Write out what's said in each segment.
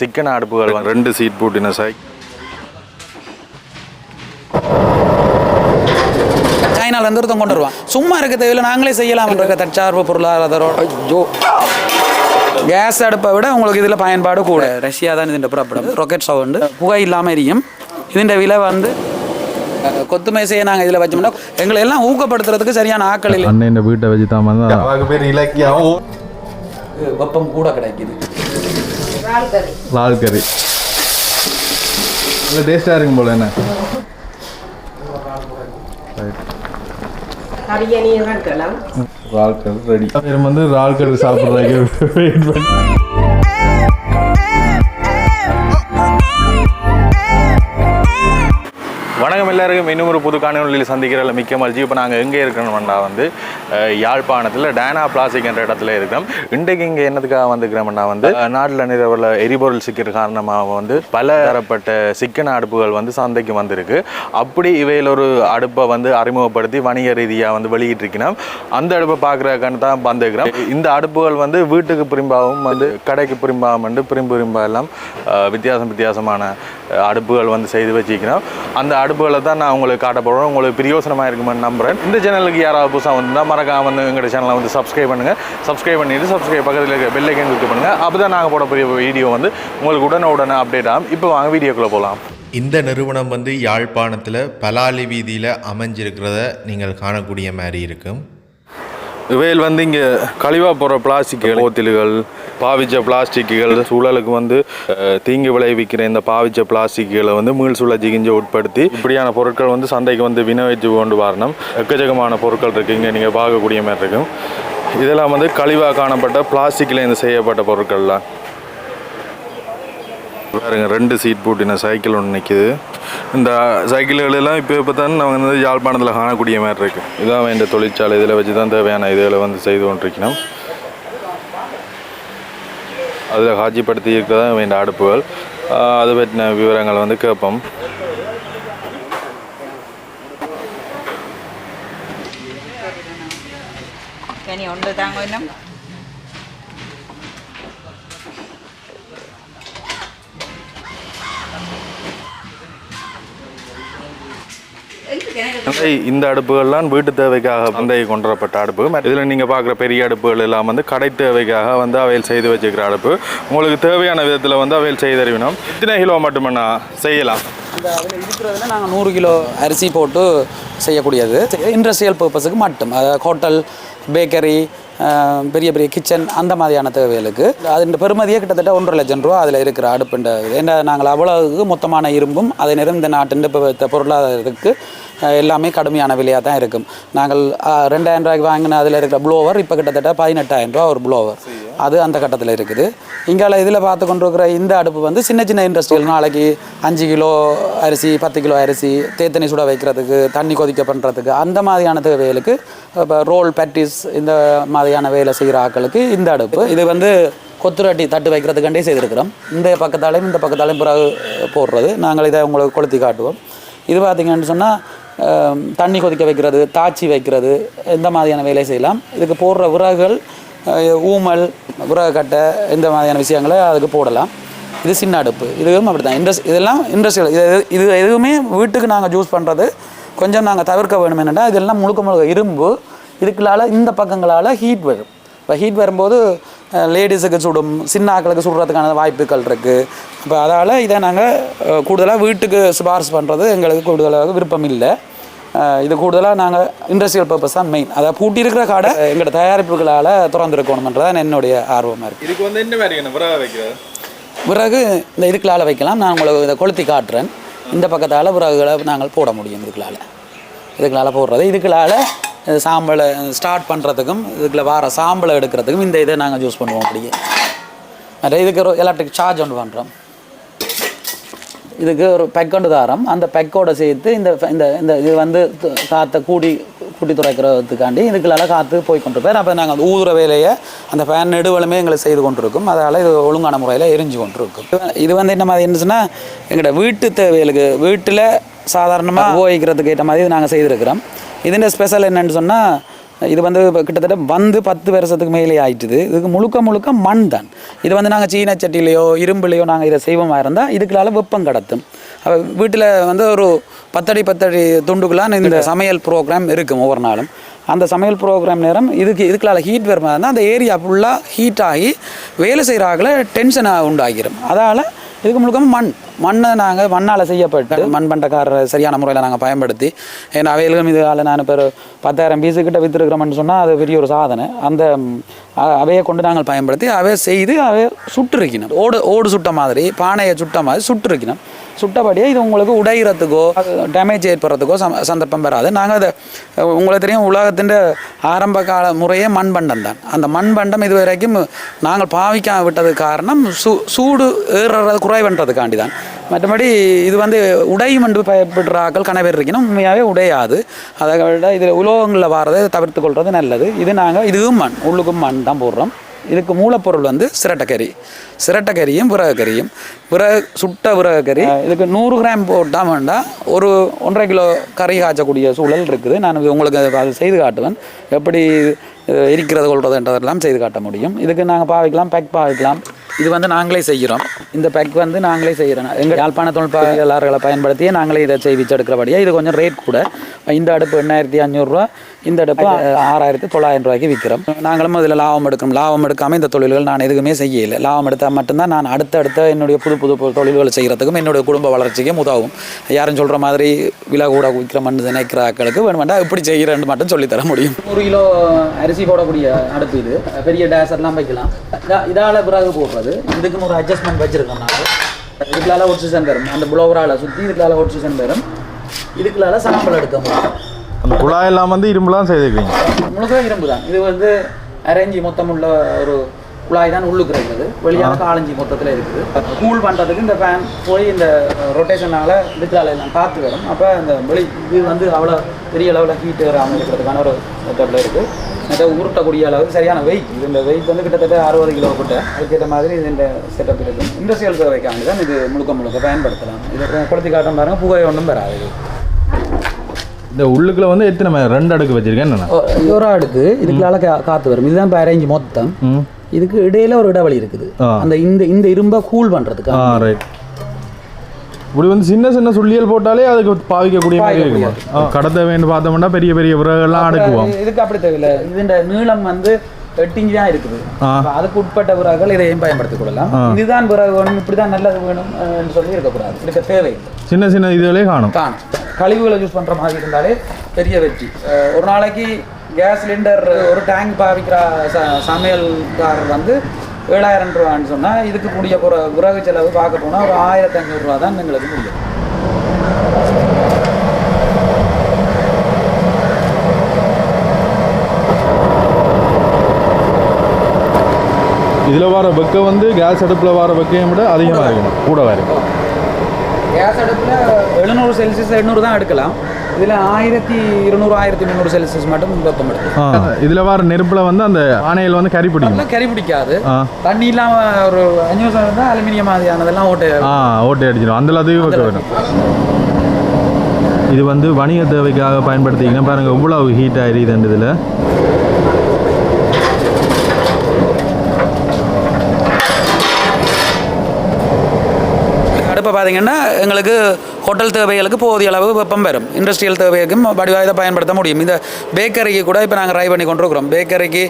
Chicken அடுப்புகள் ரெண்டு seat போட்டின சைக் சைனாலேருந்து ஒருத்தன் கொண்டு வருவான்? சும்மா இருக்க தேவையில்லை நாங்களே செய்யலாம்ன்ற தற்சார்பு பொருளாதாரம் ஐயோ. கேஸ் அடுப்பை விட உங்களுக்கு இதில் பயன்பாடு கூட. ரஷ்யா தான் இதுன்ற புறப்படும். ராக்கெட் சவுண்டு புகை இல்லாமல் எரியும். இதுன்ற விலை வந்து கொத்து மேசையை நாங்கள் இதில் வச்சோம்னா எங்களை எல்லாம் ஊக்கப்படுத்துறதுக்கு சரியான ஆக்கள் இல்லை. அண்ணன் வீட்டை வச்சு தான் பேர் இலக்கியம். வெப்பம் கூட கிடைக்குது. லால் கறி இல்லை டேஸ்டாக இருக்கும் போல என்ன? ரால் கறி ரெடி வந்து ரால் கறி சாப்பிட்றதுக்கு வெயிட் பண்ணி. வணக்கம் எல்லாருக்கும். இன்னும் ஒரு புது காணொலியில் சந்திக்கிறதுல மிக்க மகிழ்ச்சி. இப்போ நாங்கள் எங்கே இருக்கணும்னா வந்து யாழ்ப்பாணத்தில் டேனா பிளாஸ்டிக் என்ற இடத்துல இருக்கிறோம். இன்றைக்கு இங்கே என்னதுக்காக வந்துக்கிறோம்னா வந்து நாட்டில் நிலவில் எரிபொருள் சிக்கிற காரணமாக வந்து பல தரப்பட்ட சிக்கன அடுப்புகள் வந்து சந்தைக்கு வந்திருக்கு. அப்படி இவையில் ஒரு அடுப்பை வந்து அறிமுகப்படுத்தி வணிக ரீதியாக வந்து வெளியிட்டிருக்கணும் அந்த அடுப்பை பார்க்குறதுக்கான தான் வந்துக்கிறோம் இந்த அடுப்புகள் வந்து வீட்டுக்கு பிரிம்பாகவும் வந்து கடைக்கு பிரிம்பாகவும் வந்து பிரிம்பு பிரிம்பா எல்லாம் வித்தியாசம் வித்தியாசமான அடுப்புகள் வந்து செய்து வச்சுக்கிறோம் அந்த அடுப்புகளை தான் நான் உங்களுக்கு காட்ட போகிறேன் உங்களுக்கு பிரியோசனமாக இருக்குமென்னு நம்புகிறேன் இந்த சேனலுக்கு யாராவது புதுசாக வந்தால் மறக்காம வந்து எங்களோட சேனலை வந்து சப்ஸ்கிரைப் பண்ணுங்கள் சப்ஸ்கிரைப் பண்ணிட்டு சப்ஸ்கிரைப் பக்கத்தில் இருக்க பெல் ஐக்கன் கிளிக் பண்ணுங்கள் அப்போ தான் நாங்கள் போடக்கூடிய வீடியோ வந்து உங்களுக்கு உடனே உடனே அப்டேட் ஆகும். இப்போ வாங்க வீடியோக்குள்ளே போகலாம் இந்த நிறுவனம் வந்து யாழ்ப்பாணத்தில் பலாலி வீதியில் அமைஞ்சிருக்கிறத நீங்கள் காணக்கூடிய மாதிரி இருக்கும். இவையில் வந்து இங்கே கழிவாக போகிற பிளாஸ்டிக்குகள் போத்தில்கள் பாவிச்ச பிளாஸ்டிக்குகள் சூழலுக்கு வந்து தீங்கு விளைவிக்கிற இந்த பாவிச்ச பிளாஸ்டிக்குகளை வந்து மீள் சுழற்சி உட்படுத்தி இப்படியான பொருட்கள் வந்து சந்தைக்கு வந்து விநியோகித்து கொண்டு வரணும். எக்கச்சக்கமான பொருட்கள் இருக்குது இங்கே நீங்கள் பார்க்கக்கூடிய மாதிரி இருக்கும். இதெல்லாம் வந்து கழிவாக காணப்பட்ட பிளாஸ்டிக்கில் இருந்து செய்யப்பட்ட பொருட்கள்லாம். பாருங்க ரெண்டு சீட் போட்டின சைக்கிள் ஒன்று நிற்கிது இந்த சைக்கிள்களெல்லாம் இப்போ இப்போ தான் நம்ம வந்து யாழ்ப்பாணத்தில் காணக்கூடிய மாதிரி இருக்குது இதான் இந்த தொழிற்சாலை. இதில் வச்சு தான் தேவையான இதில் வந்து செய்து கொண்டிருக்கணும். அதில் காட்சிப்படுத்தி இருக்கிறதா வேண்ட அடுப்புகள். அதை அது பற்றின விவரங்களை வந்து கேட்போம். ஒன்று தாங்க இன்னும் இந்த அடுப்புகள்லாம் வீட்டு தேவைக்காக சந்தை கொண்டுவரப்பட்ட அடுப்பு. இதில் நீங்கள் பார்க்குற பெரிய அடுப்புகள் எல்லாம் வந்து கடை தேவைக்காக வந்து அவையில் செய்து வச்சுக்கிற அடுப்பு. உங்களுக்கு தேவையான விதத்தில் வந்து அவையில் செய்து தருவினோம். இத்தனை கிலோ மட்டுமண்ணா செய்யலாம். அந்த அதில் இருக்கிறதுல நாங்கள் நூறு கிலோ அரிசி போட்டு செய்யக்கூடியது. இண்டஸ்ட்ரியல் பர்பஸுக்கு மட்டும். ஹோட்டல் பேக்கரி பெரிய பெரிய கிச்சன் அந்த மாதிரியான தேவைகளுக்கு. அதன் பெருமதியே கிட்டத்தட்ட ஒன்றரை லட்சம் ரூபா அதில் இருக்கிற அடுப்புன்ற ஏன்னா நாங்கள் அவ்வளவுக்கு மொத்தமான இரும்பும் அதே நேரம் இந்த நாட்டின் பொருளாதாரத்துக்கு எல்லாமே கடுமையான விலையாக தான் இருக்கும். நாங்கள் ரெண்டாயிரம் ரூபாய்க்கு வாங்கின அதில் இருக்கிற ப்ளோவர் இப்போ கிட்டத்தட்ட பதினெட்டாயிரம் ரூபா ஒரு ப்ளோவர் அது அந்த கட்டத்தில் இருக்குது. இங்கால இதில் பார்த்து கொண்டிருக்கிற இந்த அடுப்பு வந்து சின்ன சின்ன இண்டஸ்ட்ரியல் நாளைக்கு அஞ்சு கிலோ அரிசி பத்து கிலோ அரிசி தேத்தனி சுட வைக்கிறதுக்கு தண்ணி கொதிக்க பண்ணுறதுக்கு அந்த மாதிரியான தேவைகளுக்கு இப்போ ரோல் பேட்டிஸ் இந்த மாதிரியான வேலை செய்கிற ஆட்களுக்கு இந்த அடுப்பு. இது வந்து கொத்துரட்டி தட்டு வைக்கிறதுக்காண்டே செய்திருக்கிறோம். இந்த பக்கத்தாலையும் இந்த பக்கத்தாலையும் பிறகு போடுறது. நாங்கள் இதை உங்களுக்கு கொளுத்தி காட்டுவோம். இது பார்த்தீங்கன்னு சொன்னால் தண்ணி கொதிக்க வைக்கிறது தாச்சி வைக்கிறது இந்த மாதிரியான வேலை செய்யலாம். இதுக்கு போடுற விறகுகள் ஊமல் ஊமல் விறகுக்கட்டை இந்த மாதிரியான விஷயங்களை அதுக்கு போடலாம். இது சின்ன அடுப்பு. இதுவும் அப்படி தான் இண்டஸ் இதெல்லாம் இண்டஸ்ட்ரியல் இது இது எதுவுமே வீட்டுக்கு நாங்கள் ஜூஸ் பண்ணுறது கொஞ்சம் நாங்கள் தவிர்க்க வேணும் என்னென்னா இதெல்லாம் முழுக்க முழுக்க இரும்பு. இதுக்குள்ளால இந்த பக்கங்களால் ஹீட் வரும். இப்போ ஹீட் வரும்போது லேடிஸுக்கு சுடும் சின்ன ஆட்களுக்கு சுடுறதுக்கான வாய்ப்புகள் இருக்குது அப்போ அதால் இதை நாங்கள் கூடுதலாக வீட்டுக்கு சிபாரிசு பண்ணுறது எங்களுக்கு கூடுதலாக விருப்பம் இல்லை. இது கூடுதலாக நாங்கள் இண்டஸ்ட்ரியல் பர்பஸ் தான் மெயின் அதை பூட்டி இருக்கிற கடை எங்களோட தயாரிப்புகளால் திறந்துருக்கணுமன்றதான் என்னுடைய ஆர்வமாக இருக்குது இதுக்கு வந்து என்ன மாதிரி என்ன விறகு வைக்கிறது? விறகு இந்த இதுக்குள்ளால வைக்கலாம். நான் உங்களுக்கு இதை கொளுத்தி காட்டுறேன். இந்த பக்கத்தால் விறகுகளை நாங்கள் போட முடியும் இதுக்குள்ளால இதுக்குள்ளால் போடுறது. இதுக்குள்ளால் சாம்பலை ஸ்டார்ட் பண்ணுறதுக்கும் இதுக்குள்ள வார சாம்பலை எடுக்கிறதுக்கும் இந்த இதை நாங்கள் யூஸ் பண்ணுவோம் அப்படியே. நிறைய இதுக்கு ஒரு எலக்ட்ரிக் சார்ஜ் ஒன்று பண்ணுறோம் இதுக்கு ஒரு பெக் ஒன்று தாரம். அந்த பெக்கோட சேர்த்து இந்த இந்த இந்த இது வந்து காற்றை கூடி கூட்டி துறைக்கிறதுக்காண்டி இதுக்குள்ளால காற்று போய் கொண்டிருப்பார் அப்போ நாங்கள் அந்த ஊதுற வேலையை அந்த ஃபேன் நெடுவலுமே எங்களுக்கு செய்து கொண்டிருக்கும். அதனால் இது ஒழுங்கான முறையில் எரிஞ்சு கொண்டிருக்கும். இது- இது வந்து என்ன மாதிரி இருந்துச்சுன்னா எங்களோட வீட்டு தேவைகளுக்கு வீட்டில் சாதாரணமாக உபயோகிக்கிறதுக்கு ஏற்ற மாதிரி நாங்கள் செய்திருக்கிறோம். இதுன்ற ஸ்பெஷல் என்னன்னு சொன்னால் இது வந்து கிட்டத்தட்ட வந்து பத்து வருஷத்துக்கு மேலே ஆயிட்டுது. இதுக்கு முழுக்க முழுக்க மண் தான். இது வந்து நாங்கள் சீன சட்டிலையோ இரும்புலையோ நாங்கள் இதை செய்வோமா இருந்தால் இதுக்குள்ளால வெப்பம் கடத்தும். வீட்டில் வந்து ஒரு பத்தடி பத்தடி துண்டுக்குள்ளான இந்த சமையல் ப்ரோக்ராம் இருக்கும் ஒவ்வொரு நாளும். அந்த சமையல் ப்ரோக்ராம் நேரம் இதுக்கு இதுக்குள்ளால ஹீட் வருமா இருந்தால் அந்த ஏரியா ஃபுல்லாக ஹீட் ஆகி வேலை செய்கிற ஆகில் டென்ஷனாக உண்டாகிரும். அதால் இதுக்கு முழுக்க மண் மண்ணை நாங்கள் மண்ணால் செய்யப்பட்டு மண் பண்டக்காரரை சரியான முறையில் நாங்கள் பயன்படுத்தி ஏன்னா அவைகளும் இதால் நான் இப்போ ஒரு பத்தாயிரம் பீஸு கிட்ட விற்றுருக்கிறோம்னு சொன்னால் அது பெரிய ஒரு சாதனை. அந்த அவையை கொண்டு நாங்கள் பயன்படுத்தி அவை செய்து அவை சுட்டுருக்கணும் ஓடு ஓடு சுட்ட மாதிரி பானையை சுட்ட மாதிரி சுட்டுருக்கணும் சுட்டபடியே இது உங்களுக்கு உடைகிறதுக்கோ டேமேஜ் ஏற்படுறதுக்கோ சந்தர்ப்பம் வராது. நாங்கள் அதை உங்களுக்கு தெரியும் உலகத்தின் ஆரம்ப கால முறையே மண்பண்டம் தான். அந்த மண்பண்டம் இது வரைக்கும் நாங்கள் பாவிக்காம விட்டது காரணம் சூ சூடு ஏறுறது குறைவன்றதுக்காண்டி தான். மற்றபடி இது வந்து உடையும் என்று பயப்படுற ஆக்கள் கணவர் இருக்கணும் உண்மையாகவே உடையாது. அதை விட இதில் உலோகங்களில் வாரதை தவிர்த்து கொள்வது நல்லது. இது நாங்கள் இதுவும் மண் உள்ளுக்கும் மண் தான் போடுறோம். இதுக்கு மூலப்பொருள் வந்து சிரட்டைக்கறி. சிரட்டைக்கறியும் விறகுக்கறியும். விறகு சுட்ட விறகுக்கறி. இதுக்கு நூறு கிராம் போட்டால் வேண்டாம் ஒரு ஒன்றரை கிலோ கறி காய்ச்சக்கூடிய சூழல் இருக்குது. நான் இது உங்களுக்கு அது- செய்து காட்டுவேன். எப்படி அஹ், இருக்கிறது கொள்றதுன்றதெல்லாம் செய்து காட்ட முடியும். இதுக்கு நாங்கள் பாவிக்கலாம் பேக் பாவிக்கலாம். இது வந்து நாங்களே செய்கிறோம். இந்த பேக் வந்து நாங்களே செய்கிறோம். எங்கள் யாழ்ப்பாண எல்லார்களை பயன்படுத்தியே நாங்களே இதை செய்விச்சு எடுக்கிறபடியாக இது கொஞ்சம் ரேட் கூட. இந்த அடுப்பு எண்ணாயிரத்தி அஞ்சூறுரூவா இந்த அடுப்பு ஆறாயிரத்தி தொள்ளாயிரம் ரூபாய்க்கு விற்கிறோம் நாங்களும் இதில் லாபம் எடுக்கணும். லாபம் எடுக்காமல் இந்த தொழில்கள் நான் எதுவுமே செய்யலை. லாபம் எடுத்தால் மட்டும்தான் நான் அடுத்தடுத்த என்னுடைய புது புது தொழில்களை செய்கிறதுக்கும் என்னுடைய குடும்ப வளர்ச்சிக்கும் உதவும். யாரும் சொல்கிற மாதிரி விலை கூட விற்கிற மண் நினைக்கிற ஆட்களுக்கு வேணுமெண்டா இப்படி செய்கிறேன்னு மட்டும் சொல்லித்தர முடியும். நூறு கிலோ அரிசி போடக்கூடிய அடுப்பு இது. பெரிய டேசர்லாம் வைக்கலாம். இதால் பிறகு போடுறது. இதுக்குன்னு ஒரு அட்ஜஸ்ட்மெண்ட் வச்சுருக்கோம் நாங்கள் இதுக்குள்ளால ஒட்சிசன் வரும் அந்த புலோவரால் சுற்றி இதுக்குள்ளால ஒட்சிசன் வரும் இதுக்குள்ளால சாம்பல் எடுக்க முடியும். அந்த குழாயெல்லாம் வந்து இரும்புலாம் செய்துக்கிறீங்க முழுக்க இரும்பு தான். இது வந்து அரேஞ்சி மொத்தம் உள்ள ஒரு குழாய் தான் உள்ளுக்கு இருக்குது வெளியான காலஞ்சி மொத்தத்தில் இருக்குது. கூல் பண்ணுறதுக்கு இந்த ஃபேன் போய் இந்த ரொட்டேஷனால் இதுக்கால எல்லாம் காற்று வரும். அப்போ இந்த வெளி இது வந்து அவ்வளோ பெரிய அளவில் ஹீட் வராமல் இருக்கிறதுக்கான ஒரு செட்டப்பில் இருக்குது மற்ற உருட்டக்கூடிய அளவுக்கு சரியான வெயிட் இது இந்த வெயிட் வந்து கிட்டத்தட்ட அறுபது கிலோ கிட்ட. அதுக்கேற்ற மாதிரி இது இந்த செட்டப் இருக்குது இண்டஸ்ட்ரியல் தேவைக்காண்டி தான் இது முழுக்க முழுக்க பயன்படுத்தலாம். இது கொளுத்தி காட்டம் பாருங்கள் புகை ஒன்றும் வராது. இந்த உள்ளுக்குள்ள வந்து எத்தனை ரெண்டு அடுக்கு வச்சிருக்கேன் என்ன ஒரு அடுக்கு. இதுக்குள்ளால கா- காத்து வரும். இதுதான் இப்போ அரேஞ்ச் மொத்தம். இதுக்கு இடையில ஒரு இடைவெளி இருக்குது. அந்த இந்த இந்த இரும்பை கூல் பண்றதுக்கு. ஆ ரைட் இப்படி வந்து சின்ன சின்ன சுள்ளியல் போட்டாலே அதுக்கு பாவிக்கக்கூடிய மாதிரி இருக்கும்? கடத்த வேண்டும் பார்த்தோம்னா பெரிய பெரிய விறகுலாம் அடுக்குவோம். இதுக்கு அப்படி தேவையில்லை. இதுன்ற நீளம் வந்து எட்டு தான் இருக்குது. அதுக்கு உட்பட்ட விறகுகள் இதையும் பயன்படுத்திக் கொள்ளலாம்? இதுதான் விறகு வேணும் இப்படிதான் நல்லது வேணும் என்று சொல்லி இருக்கக்கூடாது. இருக்க தேவையில்லை சின்ன சின்ன இதுகளே காணும். காணும். கழிவுகளை யூஸ் பண்ற மாதிரி இருந்தாலே பெரிய வெற்றி. ஒரு நாளைக்கு கேஸ் சிலிண்டர் ஒரு டேங்க் பாவிக்கிற ச- சமையல்காரர் வந்து ஏழாயிரம் ரூபான்னு சொன்னா இதுக்கு கூடிய ஒரு விறகு செலவு பார்க்க போனா ஒரு ஆயிரத்தி ஐநூறு ரூபா தான் எங்களுக்கு முடியும். இதில் வர வெக்க வந்து கேஸ் அடுப்பில் வர வெக்கையும் விட அதிகமாக இருக்கணும். கூட இருக்கும் கேஸ் அடுப்பில் எழுநூறு செல்சியஸ் எண்ணூறு தான் எடுக்கலாம். இதில் ஆயிரத்தி இருநூறு ஆயிரத்தி முந்நூறு செல்சியஸ் மட்டும் வெப்பம் எடுக்கும். இதில் வர நெருப்பில் வந்து அந்த ஆணையில் வந்து கறி பிடிக்கும். கறி பிடிக்காது. தண்ணி இல்லாமல் ஒரு அஞ்சு வருஷம் இருந்தால் அலுமினியம் மாதிரியானதெல்லாம் ஓட்டு ஆ ஓட்டை அடிச்சிடும். அந்த வைக்க வரும் இது வந்து வணிக தேவைக்காக பயன்படுத்திங்கன்னா பாருங்க இவ்வளவு ஹீட் ஆயிருது இதில். இப்போ பார்த்தீங்கன்னா எங்களுக்கு ஹோட்டல் தேவைகளுக்கு போதிய அளவு வெப்பம் வரும். இண்டஸ்ட்ரியல் தேவைக்கும் வடிவாக இதை பயன்படுத்த முடியும். இந்த பேக்கரிக்கு கூட இப்போ நாங்கள் ட்ரை பண்ணி கொண்டிருக்கிறோம். பேக்கரிக்கு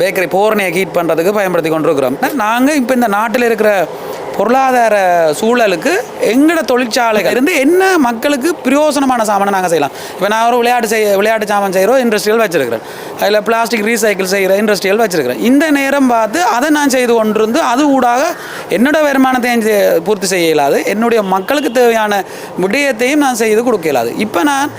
பேக்கரி போர்னையை ஹீட் பண்ணுறதுக்கு பயன்படுத்தி கொண்டிருக்கிறோம். நாங்கள் இப்போ இந்த நாட்டில் இருக்கிற பொருளாதார சூழலுக்கு எங்களோட தொழிற்சாலைகள் இருந்து என்ன மக்களுக்கு பிரயோசனமான சாமானை நாங்கள் செய்யலாம். இப்போ நான் ஒரு விளையாட்டு செய்ய விளையாட்டு சாமான் செய்கிறோம் இண்டஸ்ட்ரியல் வச்சிருக்கிறேன். அதில் பிளாஸ்டிக் ரீசைக்கிள் செய்கிற இண்டஸ்ட்ரியல் வச்சிருக்கிறேன். இந்த நேரம் பார்த்து அதை நான் செய்து கொண்டிருந்து அது ஊடாக என்னோட வருமானத்தையும் பூர்த்தி செய்ய இயலாது. என்னுடைய மக்களுக்கு தேவையான விடயத்தையும் நான் செய்து கொடுக்க இயலாது. இப்போ நான்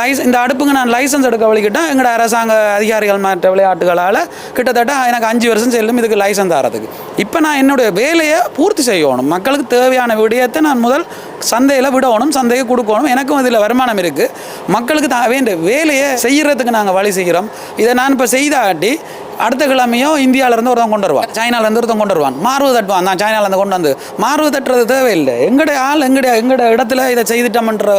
லைஸ் இந்த அடுப்புங்க நான் லைசன்ஸ் எடுக்க வழிக்கிட்டால் எங்களோட அரசாங்க அதிகாரிகள் மற்ற விளையாட்டுகளால் கிட்டத்தட்ட எனக்கு அஞ்சு வருஷம் செல்லும் இதுக்கு லைசன்ஸ் தரதுக்கு. இப்போ நான் என்னுடைய வேலையை பூர்த்தி செய்யணும். மக்களுக்கு தேவையான விடயத்தை நான் முதல் சந்தையில் விடணும் சந்தையை கொடுக்கணும். எனக்கும் இதில் வருமானம் இருக்குது மக்களுக்கு தான் வேண்டிய வேலையை செய்யறதுக்கு நாங்கள் வழி செய்கிறோம் இதை நான் இப்போ செய்தாட்டி அடுத்த கிழமையும் இந்தியாவிலேருந்து ஒருத்தன் கொண்டு வருவான். சைனாலேருந்து ஒருத்தன் கொண்டு வருவான். மார்பு தட்டுவான். தான் சைனாலேருந்து கொண்டு வந்து மார்பு தட்டுறது தேவையில்லை. எங்கடைய ஆள் எங்கடைய எங்கட இடத்துல இதை செய்துட்டோம்ன்ற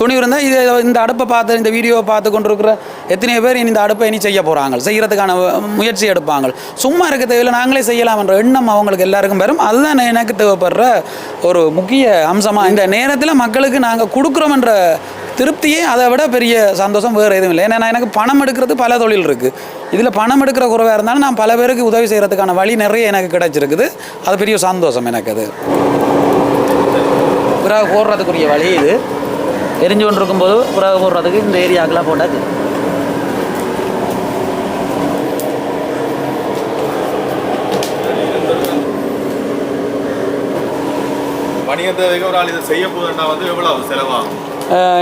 துணிவு இருந்தால் இது இந்த அடுப்பை பார்த்து இந்த வீடியோவை பார்த்து கொண்டு இருக்கிற எத்தனையோ பேர் இனி இந்த அடுப்பை இனி செய்ய போகிறாங்க செய்கிறதுக்கான முயற்சி எடுப்பாங்க. சும்மா இருக்க தேவையில்லை. நாங்களே செய்யலாம்ன்ற எண்ணம் அவங்களுக்கு எல்லாருக்கும் வரும். அதுதான் எனக்கு தேவைப்படுற ஒரு முக்கிய அம்சமாக இந்த நேரத்தில் மக்களுக்கு நாங்கள் கொடுக்குறோம்ன்ற திருப்தியே அதை விட பெரிய சந்தோஷம் வேறு எதுவும் இல்லை. ஏன்னா எனக்கு பணம் எடுக்கிறது பல தொழில் இருக்குது இதில் பணம் எடுக்கிற குறைவாக இருந்தாலும் நான் பல பேருக்கு உதவி செய்கிறதுக்கான வழி நிறைய எனக்கு கிடைச்சிருக்குது. அது பெரிய சந்தோஷம் எனக்கு அது. பிறகு போடுறதுக்குரிய வழி இது. எரிஞ்சு கொண்டு இருக்கும்போது பிறகு போடுறதுக்கு இந்த ஏரியாக்கெலாம் போட்டாச்சு.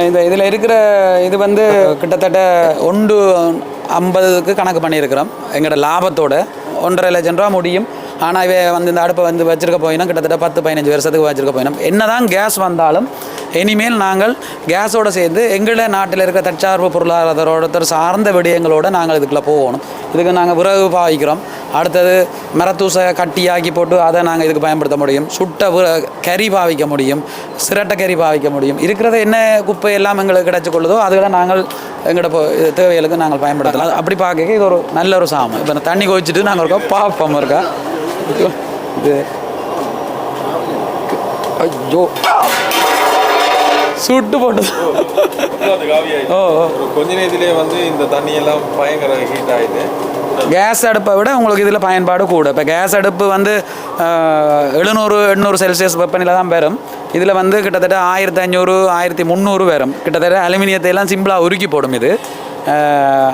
இந்த இதில் இருக்கிற இது வந்து கிட்டத்தட்ட ஒன்று ஐம்பதுக்கு கணக்கு பண்ணியிருக்கிறோம். எங்களோட லாபத்தோட ஒன்றரை லட்சம் ரூபா முடியும். ஆனால் இவ வந்து இந்த அடுப்பை வந்து வச்சிருக்க போயினா கிட்டத்தட்ட பத்து பதினஞ்சு வருஷத்துக்கு வச்சிருக்க போயினோம் என்னதான் கேஸ் வந்தாலும் இனிமேல் நாங்கள் கேஸோடு சேர்ந்து எங்கள நாட்டில் இருக்கிற தற்சார்பு பொருளாதாரத்தோட சார்ந்த விடயங்களோட நாங்கள் இதுக்குள்ளே போகணும். இதுக்கு நாங்கள் விறகு பாவிக்கிறோம் அடுத்தது மரத்தூசை கட்டியாக்கி போட்டு அதை நாங்கள் இதுக்கு பயன்படுத்த முடியும். சுட்ட கறி பாவிக்க முடியும். சிரட்டை கறி பாவிக்க முடியும். இருக்கிறத என்ன குப்பை எல்லாம் எங்களுக்கு கிடைச்சிக்கொள்ளுதோ அதுகளை நாங்கள் எங்களோட தேவைகளுக்கு நாங்கள் பயன்படுத்தலாம். அது அப்படி பார்க்க இது ஒரு நல்ல ஒரு சாமம் இப்போ தண்ணி கொதிச்சுட்டு நாங்கள் இருக்கோம். பார்ப்போம் இருக்கா இது ஐயோ சுட்டு போட்டது ஓ கொஞ்ச நேரத்திலே வந்து இந்த தண்ணி எல்லாம் பயங்கர ஹீட் ஆயிட்டு கேஸ் அடுப்பை விட உங்களுக்கு இதில் பயன்பாடு கூட இப்போ கேஸ் அடுப்பு வந்து எழுநூறு எண்ணூறு செல்சியஸ் வெப்பநிலை தான் வரும் இதில் வந்து கிட்டத்தட்ட ஆயிரத்தி ஐநூறு ஆயிரத்தி முந்நூறு வரும் கிட்டத்தட்ட அலுமினியத்தை எல்லாம் சிம்பிளாக உருக்கி போடும் இது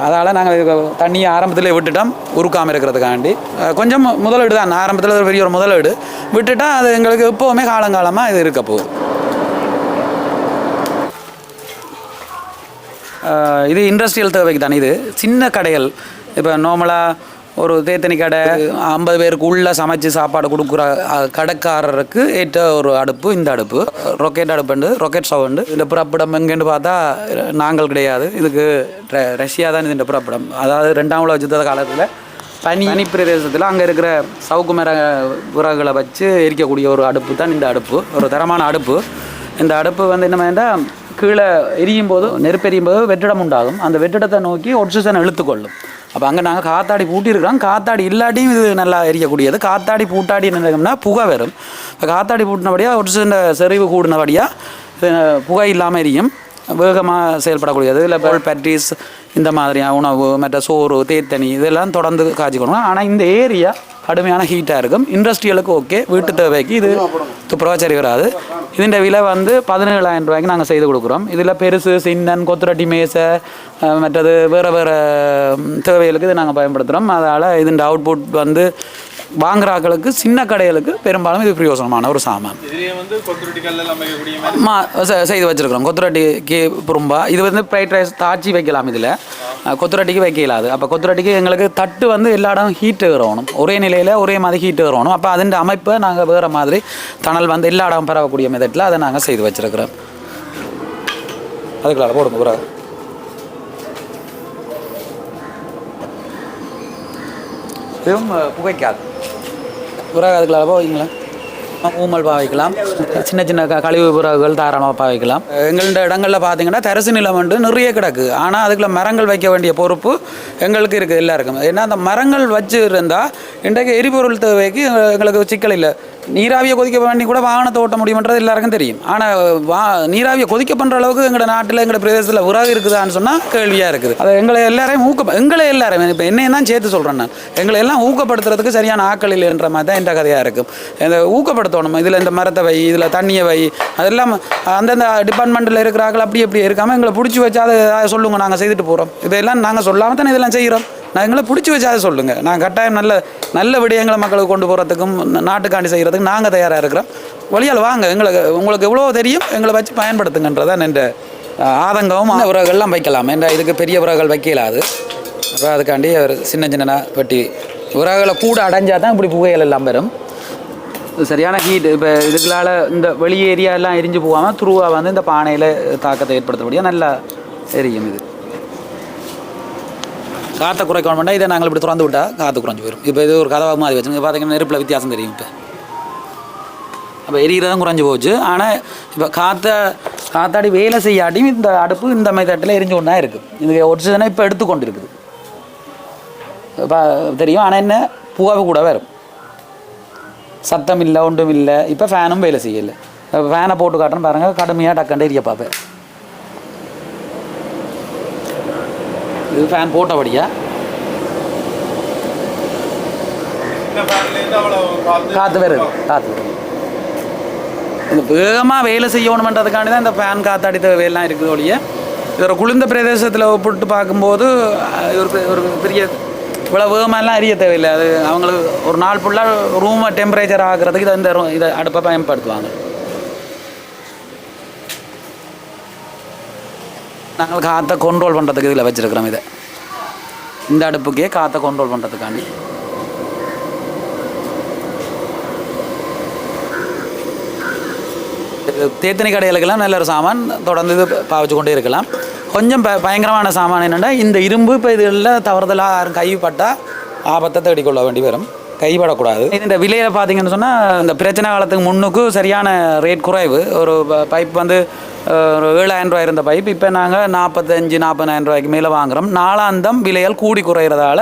அதால் நாங்கள் இது தண்ணியை ஆரம்பத்தில் விட்டுட்டோம் உருக்காமல் இருக்கிறதுக்காண்டி. கொஞ்சம் முதலீடு தான். ஆரம்பத்தில் ஒரு பெரிய ஒரு முதலீடு. விட்டுட்டால் அது எங்களுக்கு எப்போவுமே காலங்காலமாக இது இருக்க போகுது. இது இண்டஸ்ட்ரியல் தேவைக்கு தானே இது சின்ன கடைகள். இப்போ நார்மலாக ஒரு தேத்தனி கடை ஐம்பது பேருக்கு உள்ள சமைச்சு சாப்பாடு கொடுக்குற கடைக்காரருக்கு ஏற்ற ஒரு அடுப்பு இந்த அடுப்பு. ரொக்கெட் அடுப்புண்டு ரொக்கெட் ஸ்டவ்ண்டு இந்த புறப்படம் எங்கேன்னு பார்த்தா நாங்கள் கிடையாது. இதுக்கு ரஷ்யா தான் இந்த புறப்படம். அதாவது ரெண்டாம் உலக யுத்த காலத்தில் பனி பனி பிரதேசத்தில் அங்கே இருக்கிற சவுக்கு மர விறகுகளை வச்சு எரிக்கக்கூடிய ஒரு அடுப்பு தான் இந்த அடுப்பு. ஒரு தரமான அடுப்பு. இந்த அடுப்பு வந்து என்ன வேண்டாம் கீழே எரியும் போது நெருப்பு எரியும் போது வெற்றிடம் உண்டாகும். அந்த வெற்றிடத்தை நோக்கி ஒட்சிஜன் இழுத்துக்கொள்ளும். அப்போ அங்கே நாங்கள் காத்தாடி பூட்டியிருக்கிறோம். காத்தாடி இல்லாட்டியும் இது நல்லா எரியக்கூடியது காத்தாடி பூட்டாடி என்னன்னா புகை வரும். இப்போ காத்தாடி பூட்டினபடியாக ஒட்சிஜன் செறிவு கூடினபடியாக புகை இல்லாமல் எரியும். வேகமாக செயல்படக்கூடியது. இல்லை பெல் பேட்ரிஸ் இந்த மாதிரியான உணவு மற்ற சோறு தேத்தனி இதெல்லாம் தொடர்ந்து காய்ச்சிக்கணும். ஆனால் இந்த ஏரியா கடுமையான ஹீட்டாக இருக்கும். இண்டஸ்ட்ரியலுக்கு ஓகே வீட்டு தேவைக்கு இது துப்புரவா சரி வராது. இதுன்ற விலை வந்து பதினேழாயிரம் ரூபாய்க்கு நாங்கள் செய்து கொடுக்குறோம். இதில் பெருசு சின்னன் கொத்துரட்டி மேசை மற்றது வேறு வேறு தேவைகளுக்கு இது நாங்கள் பயன்படுத்துகிறோம் அதனால் இதுன்ற அவுட்புட் வந்து வாங்குறாக்களுக்கு சின்ன கடைகளுக்கு பெரும்பாலும் இது பிரயோசனமான ஒரு சாமான். செய்து வச்சுருக்கிறோம். கொத்துரட்டிக்கு புறம்பா இது வந்து ஃப்ரைட் ரைஸ் தாச்சி வைக்கலாம் இதில். கொத்துரட்டிக்கு வைக்க இயலாது. அப்போ கொத்துரட்டிக்கு எங்களுக்கு தட்டு வந்து எல்லா இடம் ஹீட் ஏறணும். ஒரே நிலை நிலையில் ஒரே மாதிரி ஹீட்டு வரணும் அப்போ அதன் அமைப்பை நாங்கள் வேறு மாதிரி தணல் வந்து எல்லா இடம் பரவக்கூடிய மெதட்டில் அதை நாங்கள் செய்து வச்சுருக்கிறோம். அதுக்குள்ள போடுங்க பிறகு இதுவும் புகைக்காது புறாக அதுக்குள்ள போவீங்களா? ஊமல் பாவிக்கலாம். சின்ன சின்ன க கழிவு பிறகுகள் தாராளமாக பாவிக்கலாம். எங்கள்ட இடங்களில் பார்த்தீங்கன்னா தரிசு நிலம் வந்து நிறைய கிடக்கு. ஆனால் அதுக்குள்ள மரங்கள் வைக்க வேண்டிய பொறுப்பு எங்களுக்கு இருக்குது எல்லாருக்கும். ஏன்னா அந்த மரங்கள் வச்சு இருந்தால் இன்றைக்கு எரிபொருள் தேவைக்கு எங்களுக்கு சிக்கல் இல்லை. நீராவியை கொதிக்க பண்ணி கூட வாகனத்தை ஓட்ட முடியுமன்றது எல்லாருக்கும் தெரியும். ஆனால் வா நீராவியை கொதிக்க பண்ணுற அளவுக்கு எங்களோட நாட்டில் எங்களோட பிரதேசத்தில் உறவு இருக்குதான்னு சொன்னால் கேள்வியாக இருக்குது. அது எங்களை எல்லாரையும் ஊக்க எங்களை எல்லாரும் இப்போ என்னையும் தான் சேர்த்து சொல்கிறேன் நான். எங்களை எல்லாம் ஊக்கப்படுத்துறதுக்கு சரியான ஆக்கள் இல்லைன்ற மாதிரி தான் என்ற கதையாக இருக்கும் இந்த ஊக்கப்படுத்தணும் இதில் இந்த மரத்தை வை இதில் தண்ணியை வை அதெல்லாம் அந்தந்த டிபார்ட்மெண்ட்டில் இருக்கிறாக்கள் அப்படி எப்படி இருக்காமல் எங்களை பிடிச்சி வச்சா அதை அதை சொல்லுங்க நாங்கள் செய்துட்டு போகிறோம் இதெல்லாம் நாங்கள் சொல்லாமல் தானே இதெல்லாம் செய்கிறோம் நான் எங்களை பிடிச்சி வச்சு அதை சொல்லுங்கள் நான் கட்டாயம் நல்ல நல்ல விடயங்களை மக்களுக்கு கொண்டு போகிறதுக்கும் நாட்டுக்காண்டி செய்கிறதுக்கும் நாங்கள் தயாராக இருக்கிறோம். வழியால் வாங்க எங்களுக்கு உங்களுக்கு எவ்வளோ தெரியும் எங்களை வச்சு பயன்படுத்துங்கன்றதான் என்ற ஆதங்கமும். உறவுகள்லாம் வைக்கலாம் என்ற இதுக்கு பெரிய உறவுகள் வைக்க இயலாது அப்போ அதுக்காண்டி ஒரு சின்ன சின்ன வெட்டி உறவுகளை கூட அடைஞ்சால் தான் இப்படி புகைகள் எல்லாம் வரும். சரியான ஹீட் இப்போ இதுக்குள்ளால இந்த வெளி ஏரியா எல்லாம் எரிஞ்சு போகாமல் துருவா வந்து இந்த பானையில் தாக்கத்தை ஏற்படுத்தக்கூடிய நல்லா எரியும் இது. காற்றை குறைக்கணும்னா இதை நாங்கள் இப்படி திறந்து விட்டால் காற்று குறைஞ்சி போயிடும் இப்போ இது ஒரு கதவாக மாதிரி வச்சு பார்த்தீங்கன்னா நெருப்பில் வித்தியாசம் தெரியும் இப்போ. அப்போ எரிகிறதும் குறைஞ்சி போச்சு. ஆனால் இப்போ காற்ற காத்தாடி வேலை செய்யாட்டியும் இந்த அடுப்பு இந்த மெத்தட்டில் எரிஞ்சு கொண்டு இருக்குது இது ஒரிஜினல் இப்போ எடுத்துக்கொண்டு இருக்குது இப்போ தெரியும். ஆனால் என்ன? புகாவை கூட வரும். சத்தம் இல்லை ஒன்றும் இல்லை. இப்போ ஃபேனும் வேலை செய்யலை. ஃபேனை போட்டு காட்டுறேன் பாருங்கள் கடுமையாக டக்கண்டு எரிய பார்ப்பேன். இது ஃபேன் போட்டபடியா? காற்று வருது காற்று வருது. இந்த வேகமாக வேலை செய்யணுமன்றதுக்காண்டி தான் இந்த ஃபேன் காத்தாடி வேலைலாம் இருக்குது ஒழிய. இதோட குளிர்ந்த பிரதேசத்தில் ஒப்பிட்டு பார்க்கும்போது ஒரு ஒரு பெரிய இவ்வளோ வேகமாலாம் அறிய தேவையில்லை. அது அவங்களுக்கு ஒரு நாள் ஃபுல்லாக ரூமை டெம்பரேச்சர் ஆகிறதுக்கு இதை இந்த இதை அடுப்பை பயன்படுத்துவாங்க. நாங்கள் காற்றை கண்ட்ரோல் பண்ணுறதுக்கு இதில் வச்சுருக்கிறோம் இதை. இந்த அடுப்புக்கே காற்றை கண்ட்ரோல் பண்ணுறதுக்காண்டி தேத்தனி கடைகளுக்கெல்லாம் நல்ல ஒரு சாமான் தொடர்ந்து இது பாவிச்சு கொண்டே இருக்கலாம். கொஞ்சம் ப பயங்கரமான சாமான் என்னென்னா இந்த இரும்பு இப்போ இதில் தவறுதலாக யாரும் கைப்பட்டால் ஆபத்தை தேடிக்கொள்ள வேண்டி வரும். கைப்படக்கூடாது. இந்த விலையை பார்த்தீங்கன்னு சொன்னால் இந்த பிரச்சனை காலத்துக்கு முன்னுக்கு சரியான ரேட் குறைவு. ஒரு பைப் வந்து ஒரு ஏழாயிரம் ரூபாய் இருந்த பைப். இப்போ நாங்கள் நாற்பத்தஞ்சு நாற்பதாயிரம் ரூபாய்க்கு மேலே வாங்குறோம். நாளாந்தம் விலையால் கூடி குறையிறதால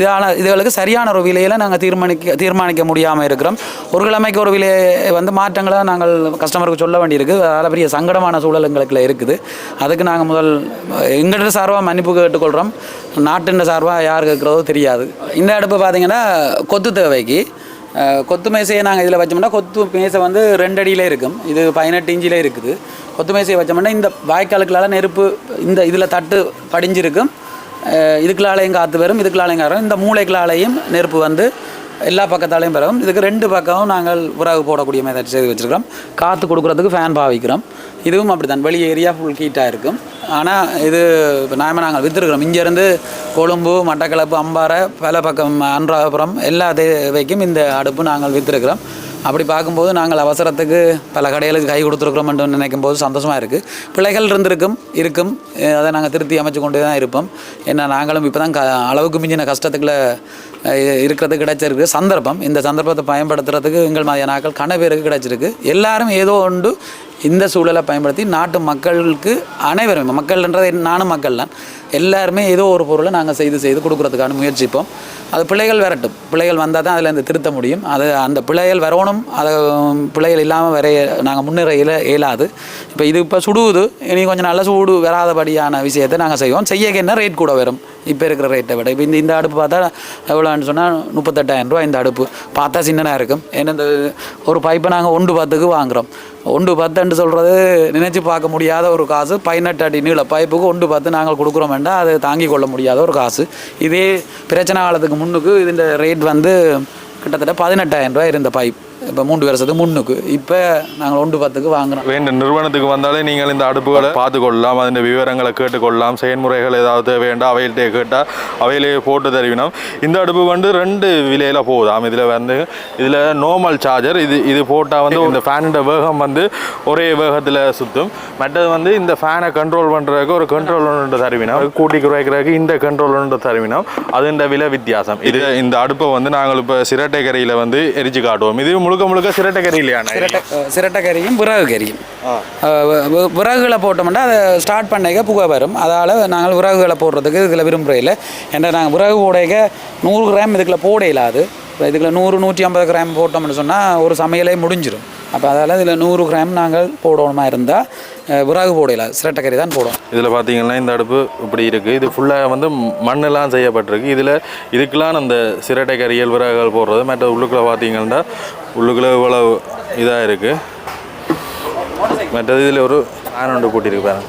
இதான இதுகளுக்கு சரியான ஒரு விலையில் நாங்கள் தீர்மானிக்க தீர்மானிக்க முடியாமல் இருக்கிறோம். ஒரு கிழமைக்கு ஒரு விலையை வந்து மாற்றங்களை நாங்கள் கஸ்டமருக்கு சொல்ல வேண்டியிருக்கு. அதில் பெரிய சங்கடமான சூழல் எங்களுக்குள்ள இருக்குது. அதுக்கு நாங்கள் முதல் எங்கள்கிட்ட சார்பாக மன்னிப்பு கேட்டுக்கொள்கிறோம் நாட்டின் சார்பாக யார் கேட்குறதோ தெரியாது. இந்த அடுப்பு பார்த்திங்கன்னா கொத்து தேவைக்கு. கொத்து மேசையை நாங்கள் இதில் வச்சோம்னா கொத்து மேசை வந்து ரெண்டு அடியிலே இருக்கும். இது பதினெட்டு இன்ச்சிலே இருக்குது. கொத்து மேசையை வச்சோம்னா இந்த வாய்க்காலுக்களால் நெருப்பு இந்த இதில் தட்டு படிஞ்சிருக்கும். இதுக்குள்ளாலையும் காற்று வரும் இதுக்குள்ளாலையும் காரம் இந்த மூளைக்குள்ளாலையும் நெருப்பு வந்து எல்லா பக்கத்தாலையும் பிறகும் இதுக்கு ரெண்டு பக்கமும் நாங்கள் உறவு போடக்கூடிய மாதிரி செய்து வச்சுருக்கிறோம். காற்று கொடுக்குறதுக்கு ஃபேன் பாவிக்கிறோம். இதுவும் அப்படி தான் வெளி ஏரியா ஃபுல் ஹீட்டாக இருக்கும். ஆனால் இது இப்போ நாம நாங்கள் விற்றுருக்குறோம் இங்கேருந்து கொழும்பு மட்டக்களப்பு அம்பாறை பல பக்கம் அன்றாபுரம் எல்லா தேவைக்கும் இந்த அடுப்பு நாங்கள் விற்றுருக்குறோம் அப்படி பார்க்கும்போது நாங்கள் அவசரத்துக்கு பல கடைகளுக்கு கை கொடுத்துருக்குறோம்னு நினைக்கும் போது சந்தோஷமாக இருக்குது பிள்ளைகள் இருந்திருக்கும் இருக்கும். அதை நாங்கள் திருத்தி அமைச்சு கொண்டு தான் இருப்போம். ஏன்னா நாங்களும் இப்போ தான் க அளவுக்கு மிஞ்சின கஷ்டத்துக்குள்ள இருக்கிறது கிடைச்சிருக்கு. சந்தர்ப்பம். இந்த சந்தர்ப்பத்தை பயன்படுத்துறதுக்கு எங்கள் மாதிரியான நாட்கள் கன பேருக்கு கிடைச்சிருக்கு. எல்லாரும் ஏதோ ஒன்று இந்த சூழலை பயன்படுத்தி நாட்டு மக்களுக்கு அனைவரும் மக்கள்ன்றது நானும் மக்கள் தான் எல்லாருமே ஏதோ ஒரு பொருளை நாங்கள் செய்து செய்து கொடுக்குறதுக்கான முயற்சிப்போம். அது பிள்ளைகள் வரட்டும். பிள்ளைகள் வந்தால் தான் அதில் இருந்து திருத்த முடியும். அது அந்த பிள்ளைகள் வரணும். அதை பிள்ளைகள் இல்லாமல் வரைய நாங்கள் முன்னிற இயல இயலாது. இப்போ இது இப்போ சுடுவது இனி கொஞ்சம் நல்ல சூடு வராதபடியான விஷயத்தை நாங்கள் செய்வோம். செய்ய என்ன ரேட் கூட வரும். இப்போ இருக்கிற ரேட்டை விட. இப்போ இந்த இந்த அடுப்பு பார்த்தா எவ்வளோன்னு சொன்னால் முப்பத்தெட்டாயிரம் ரூபா இந்த அடுப்பு. பார்த்தா சின்னதாக இருக்கும். ஏன்னா இந்த ஒரு பைப்பை நாங்கள் ஒன்று பத்துக்கு வாங்குகிறோம் ஒன்று பத்துன்னு சொல்கிறது நினச்சி பார்க்க முடியாத ஒரு காசு. பதினெட்டு அடி நீள பைப்புக்கு ஒன்று பத்து நாங்கள் கொடுக்குறோம் வேண்டாம் அது தாங்கி கொள்ள முடியாத ஒரு காசு. இதே பிரச்சனை காலத்துக்கு முன்னுக்கு இந்த ரேட் வந்து கிட்டத்தட்ட பதினெட்டாயிரம் ரூபாய் இருந்த பைப் இப்போ மூன்று வருஷத்துக்கு முன்னுக்கு. இப்போ நாங்கள் ஒன்று பத்துக்கு வாங்குறோம். வேண்ட நிறுவனத்துக்கு வந்தாலே நீங்கள் இந்த அடுப்புகளை பார்த்து கொள்ளலாம் அதன் விவரங்களை கேட்டுக்கொள்ளலாம் செயல்முறைகள் ஏதாவது தேவைண்டா அவையில்ட்டே கேட்டால் அவையிலே போட்டு தருவினோம். இந்த அடுப்பு வந்து ரெண்டு விலையில் போகுதாம் இதில் வந்து இதில் நார்மல் சார்ஜர் இது இது போட்டால் வந்து இந்த ஃபேனோட வேகம் வந்து ஒரே வேகத்தில் சுற்றும் மற்றது வந்து இந்த ஃபேனை கண்ட்ரோல் பண்ணுறதுக்கு ஒரு கண்ட்ரோல் ஒன்று தருவினோம். கூட்டி குறைக்கிறதுக்கு இந்த கண்ட்ரோல் ஒன்று தருவினோம். அது இந்த விலை வித்தியாசம். இது இந்த அடுப்பை வந்து நாங்கள் இப்போ சிரட்டை கரையில் வந்து எரிச்சு காட்டுவோம். இது முழுக்க முழுக்க சிரட்டை கரையிலையான சிரட்டை சிரட்டை கறியும் விறகு கறியும். விறகுகளை போட்டோம்னா அதை ஸ்டார்ட் பண்ணிக்க புகை வரும். அதால் நாங்கள் விறகுகளை போடுறதுக்கு இதில் விரும்புறையில் ஏன்னா நாங்கள் விறகு போடைக்க நூறு கிராம் இதுக்குள்ள போட இல்லாது இதுக்குள்ள நூறு நூற்றி ஐம்பது கிராம் போட்டோம்னு சொன்னால் ஒரு சமையலே முடிஞ்சிடும் அப்போ அதால் இதில் நூறு கிராம் நாங்கள் போடணுமா இருந்தால் விறகு போட இல்லாது சிரட்டை கறி தான் போடுவோம் இதில் பார்த்தீங்கன்னா இந்த அடுப்பு இப்படி இருக்குது இது ஃபுல்லாக வந்து மண்ணெல்லாம் செய்யப்பட்டிருக்கு. இதில் இதுக்கெல்லாம் அந்த சிரட்டை கறியல் விறகுகள் போடுறது மற்ற உள்ளுக்குள்ளே பார்த்தீங்கன்னா உள்ளுக்குள்ளே இவ்வளோ இதாக இருக்குது மற்றது இதில் ஒரு ஃபேன் ஒன்று கூட்டியிருக்கு பாருங்க.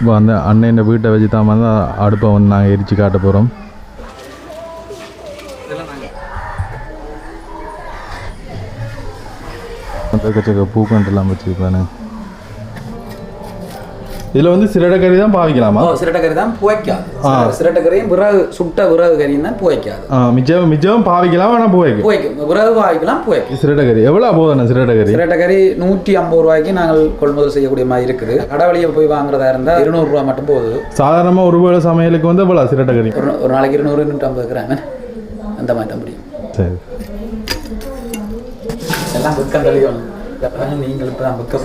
இப்போ அந்த அண்ணன் வீட்டை வச்சு தான் வந்து அடுப்பை வந்து நாங்கள் எரிச்சு காட்ட போகிறோம் எக்கச்சக்க பூக்கண்டெல்லாம் வச்சுருப்பானு இதில் வந்து சிரடக்கறி தான் பாவிக்கலாமா? சிரட்டக்கறி தான் புவைக்காது. சிரட்டக்கறியும் விறகு சுட்ட விறகு கறியும் தான் புவைக்காது. ஆ மிச்சம் மிச்சம் பாவிக்கலாம் ஆனால் பூவைக்கு. புவைக்கும் விறகு வாய்க்கலாம் புவைக்கும் சிரடக்கறி எவ்வளோ போதுண்ணா சிரடக்கறி சிரட்டக்கறி நூற்றி ஐம்பது ரூபாய்க்கு நாங்கள் கொள்முதல் செய்யக்கூடிய மாதிரி இருக்குது. கடவழியை போய் வாங்குறதா இருந்தால் இருநூறுவா மட்டும் போகுது. சாதாரணமாக ஒரு வேளை சமையலுக்கு வந்து எவ்வளோ சிரடக்கறி ஒரு ஒரு நாளைக்கு இருநூறு இருநூற்றி ஐம்பது கிராம். அந்த மாதிரி தான் முடியும். சரி. எல்லாம் விற்கம் தெளியணும் நீங்கள் இப்போ விற்க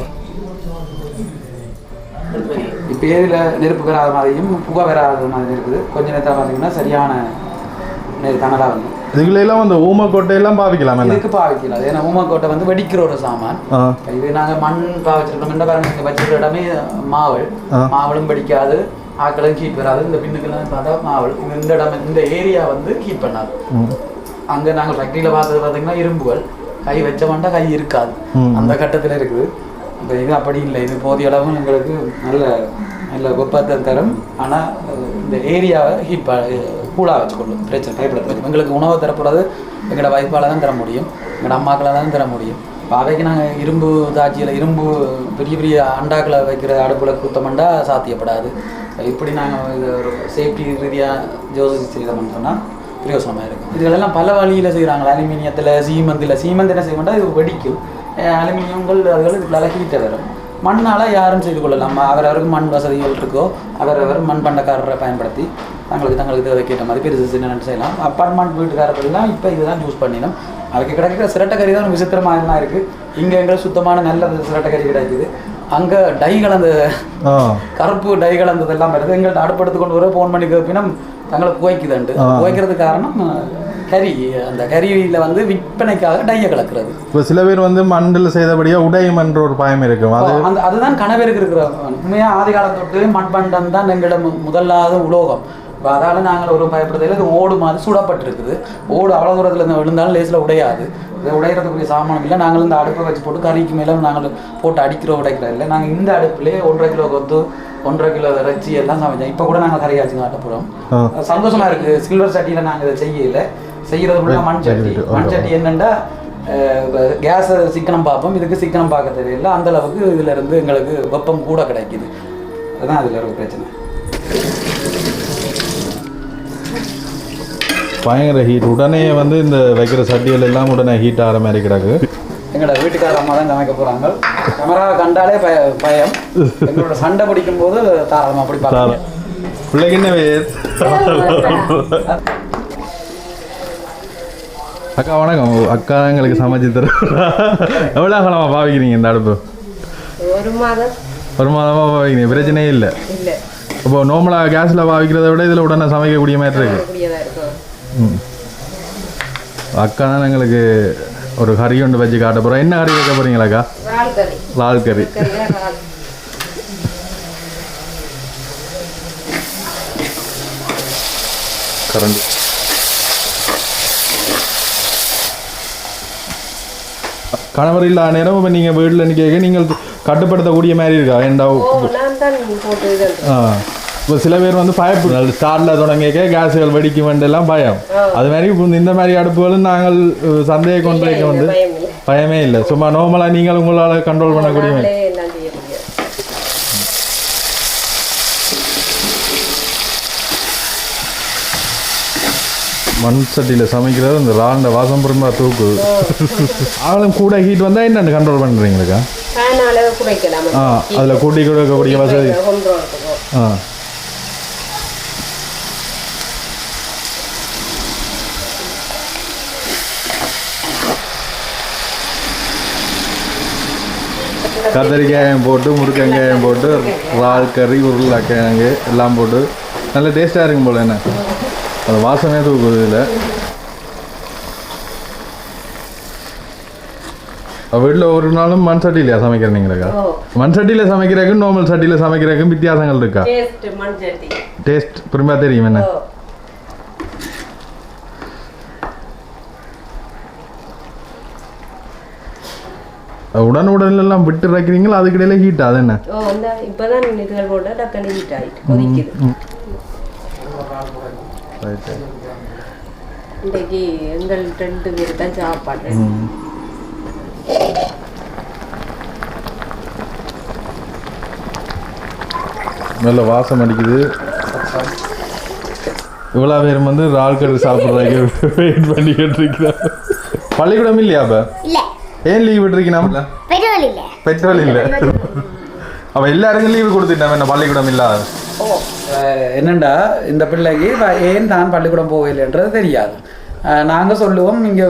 இப்போ இதில் நெருப்பு வராத மாதிரியும் புகை வராத மாதிரி இருக்குது. கொஞ்ச நேரத்தில் பார்த்தீங்கன்னா சரியான தணலாக வந்து. இதுக்குள்ள எல்லாம் அந்த ஊமக்கொட்டையெல்லாம் பாவிக்கலாம் இதுக்கு பாவிக்கலாம். ஏன்னா ஊமக்கோட்டை வந்து வெடிக்கிற ஒரு சாமான். இது நாங்கள் மண் பாவச்சிருக்கோம். என்ன பாருங்க வச்சிருக்க இடமே மாவல். மாவளும் வெடிக்காது. ஆக்களும் ஹீட் வராது. இந்த பின்னுக்கெல்லாம் பார்த்தா மாவல். இந்த இடம் இந்த ஏரியா வந்து ஹீட் பண்ணாது. அங்கே நாங்கள் ஃபேக்ட்ரியில் பார்த்தது பார்த்தீங்கன்னா இரும்புகள். கை வச்ச மாட்டா கை இருக்காது. அந்த கட்டத்தில் இருக்குது. இப்போ இது அப்படி இல்லை. இது போதிய அளவு எங்களுக்கு நல்ல நல்ல வெப்பத்தை தரும். ஆனால் இந்த ஏரியாவை ஹீட் கூலாக வச்சுக்கொள்ளும். பிரச்சனை பயப்பட எங்களுக்கு உணவு தரப்படுறது எங்களோட வைப்பால் தான் தர முடியும். எங்களோட அம்மாக்களால் தான் தர முடியும். இப்போ அவைக்கு நாங்கள் இரும்பு தாச்சியில் இரும்பு பெரிய பெரிய அண்டாக்களை வைக்கிற அடுப்பில் குத்தமண்டா சாத்தியப்படாது. இப்படி நாங்கள் இது ஒரு சேஃப்டி ரீதியாக ஜோசி செய்தோம்னு சொன்னால் பிரயோசனமாக இருக்கும் இதுகளெல்லாம் பல வழியில் செய்கிறாங்க அலுமினியத்தில் சீமந்தில். சீமந்த் என்ன செய்ய இது வெடிக்கும். அலுமினியங்கள் அதுகள் இதுக்குள்ள ஹீட்டை வரும். மண்ணால் யாரும் செய்து கொள்ளலாம். அவரவருக்கு மண் வசதிகள் இருக்கோ அவரவர் மண் பண்டக்காரரை பயன்படுத்தி தங்களுக்கு தங்களுக்கு தேவைக்கேற்ற மாதிரி பெருசு சின்ன செய்யலாம். அப்பார்ட்மெண்ட் வீட்டுக்காரர்கள்லாம் இப்போ இதுதான் யூஸ் பண்ணிடும் அதுக்கு கிடைக்கிற சிரட்டக்கறி தான் விசித்திரமாக தான் இருக்குது இங்கே எங்களுக்கு சுத்தமான நல்ல சிரட்டக்கறி கிடைக்குது. அங்கே டை கலந்த கருப்பு டை கலந்ததெல்லாம் வருது எங்கள்கிட்ட அடுப்படுத்து கொண்டு வர ஃபோன் பண்ணி கேட்பினும் தங்களை புகைக்குதுண்டு ஆ. புகைக்கிறதுக்கு காரணம் கறி. அந்த கறியில் வந்து விற்பனைக்காக டையை கலக்கிறது. இப்போ சில பேர் வந்து மண்ணில் செய்தபடியா உடையும் என்ற ஒரு பயம் இருக்கும். அது அந்த அதுதான் கனவேருக்கு இருக்கிற உண்மையாக ஆதி காலம் தொட்டு மண்பண்டம் தான் எங்களிடம் முதலாவது உலோகம். இப்போ அதால் நாங்கள் ஒரு பயப்படுறதில்லை இது ஓடு மாதிரி சுடப்பட்டிருக்குது. ஓடு அவ்வளோ தூரத்தில் இருந்து விழுந்தாலும் லேசில் உடையாது. இதை உடையிறதுக்குரிய சாமானம் இல்லை. நாங்கள் இந்த அடுப்பை வச்சு போட்டு கறிக்கு மேலே நாங்கள் போட்டு அடிக்கிறோம் உடைக்கிறோம். இல்லை நாங்கள் இந்த அடுப்புலேயே ஒன்றரை கிலோ கொத்து ஒன்றரை கிலோ இறைச்சி எல்லாம் சமைச்சோம். இப்போ கூட நாங்கள் கறி ஆச்சு காட்ட போகிறோம் ஆ. சந்தோஷமா இருக்குது சில்வர் சட்டியில் நாங்கள் இதை செய்யல. செய்கிறது ஃபுல்லாக மண் சட்டி மண் சட்டி என்னென்னா கேஸை சிக்கனம் பார்ப்போம். இதுக்கு சிக்கனம் பார்க்க தேவையில்லை அந்த அளவுக்கு இதுல இருந்து எங்களுக்கு வெப்பம் கூட கிடைக்குது. அதுதான் அதில் இருக்க பிரச்சனை. பயங்கர ஹீட் உடனே வந்து இந்த வைக்கிற சட்டிகள் எல்லாம் உடனே ஹீட் ஆகிற மாதிரி கிடக்கு. எங்களோட வீட்டுக்கார அம்மா தான் சமைக்க போகிறாங்க கேமரா கண்டாலே பய பயம். எங்களோட சண்டை பிடிக்கும் போது தாராளமாக அப்படி பார்க்கலாம். பிள்ளைக்கு என்ன அக்கா வணக்கம். அக்கா தான் எங்களுக்கு சமைச்சு தர எவ்வளோ காலமாக பாவிக்கிறீங்க இந்த அடுப்பு? ஒரு மாதம். ஒரு மாதமாக பாவிக்கிறீங்க. பிரச்சனையே இல்லை. இல்லை. இப்போ நார்மலாக கேஸில் பாவிக்கிறத விட இதில் உடனே சமைக்கக்கூடிய மாதிரி இருக்கு. கூடியதாக இருக்கும். ம் அக்கா தான் எங்களுக்கு ஒரு கறி கொண்டு வச்சு காட்ட போகிறோம் என்ன கறி வைக்க போகிறீங்களாக்கா லால் கறி கரண்டி. கணவர் இல்லாத நேரம். இப்போ நீங்கள் வீட்டில் நிற்க நீங்கள் கட்டுப்படுத்தக்கூடிய மாதிரி இருக்கா? ஏண்டா ஆ. இப்போ சில பேர் வந்து பயப்படுறாங்க ஸ்டார்டில் தொடங்கிக்க கேஸுகள் வெடிக்கும் எல்லாம் பயம். அது மாதிரி இந்த மாதிரி அடுப்புகளும் நாங்கள் அஹ், சந்தேக கொண்டு வைக்க வந்து பயம் இல்லை. சும்மா நார்மலாக நீங்கள் உங்களால் கண்ட்ரோல் பண்ணக்கூடிய மண் சட்டியில் சமைக்கிறது இந்த ராண்ட வாசம் பொறுமா தூக்குது. ஆளும் கூட ஹீட் வந்தால் என்னென்னு கண்ட்ரோல் பண்ணுறீங்களுக்கா ஆ அதில் கூட்டி கொடுக்கக்கூடிய வசதி. ஆ. கத்திரிக்காயம் போட்டு முருக்கங்காயம் போட்டு இறால் கறி உருளைக்கிழங்கு எல்லாம் போட்டு. நல்ல டேஸ்ட்டாக இருக்கும் போல என்ன? அது வாசமே தூக்குது இதில். வீட்டில் ஒரு நாளும் மண் சட்டியிலையா சமைக்கிறீங்களா ஓ. மண் சட்டியில் சமைக்கிறதுக்கும் நார்மல் சட்டியில் சமைக்கிறதுக்கும் வித்தியாசங்கள் இருக்கா? டேஸ்ட் பெருமையாக தெரியும் என்ன? ஓ உடன் உடனே எல்லாம் விட்டு இறக்கிறீங்களா அதுக்கிடையில ஹீட் அது என்ன ஓ இந்த இப்போதான் இதுகள் போட்டு டக்குனு ஹீட் ஆகிட்டு கொதிக்குது. இன்றைக்கு எங்கள் ரெண்டு பேர் தான் சாப்பாடு. நல்ல வாசம் அடிக்குது. இவ்வளோ பேரும் வந்து ரால்கடை சாப்பிட்றதுக்கு வெயிட் பண்ணிக்கிட்டு இருக்கிறார் பள்ளிக்கூடம் இல்லையா அப்போ? இல்ல. ஏன் லீவ் விட்டுருக்கீங்க பெட்ரோல் இல்ல. பெட்ரோல் இல்லை. அவ எல்லாருக்கும் லீவு கொடுத்துட்டான் என்ன பள்ளிக்கூடம் இல்லாத என்னண்டா இந்த பிள்ளைக்கு ஏன் தான் பள்ளிக்கூடம் போகலைன்றது தெரியாது. நாங்கள் சொல்லுவோம் இங்கே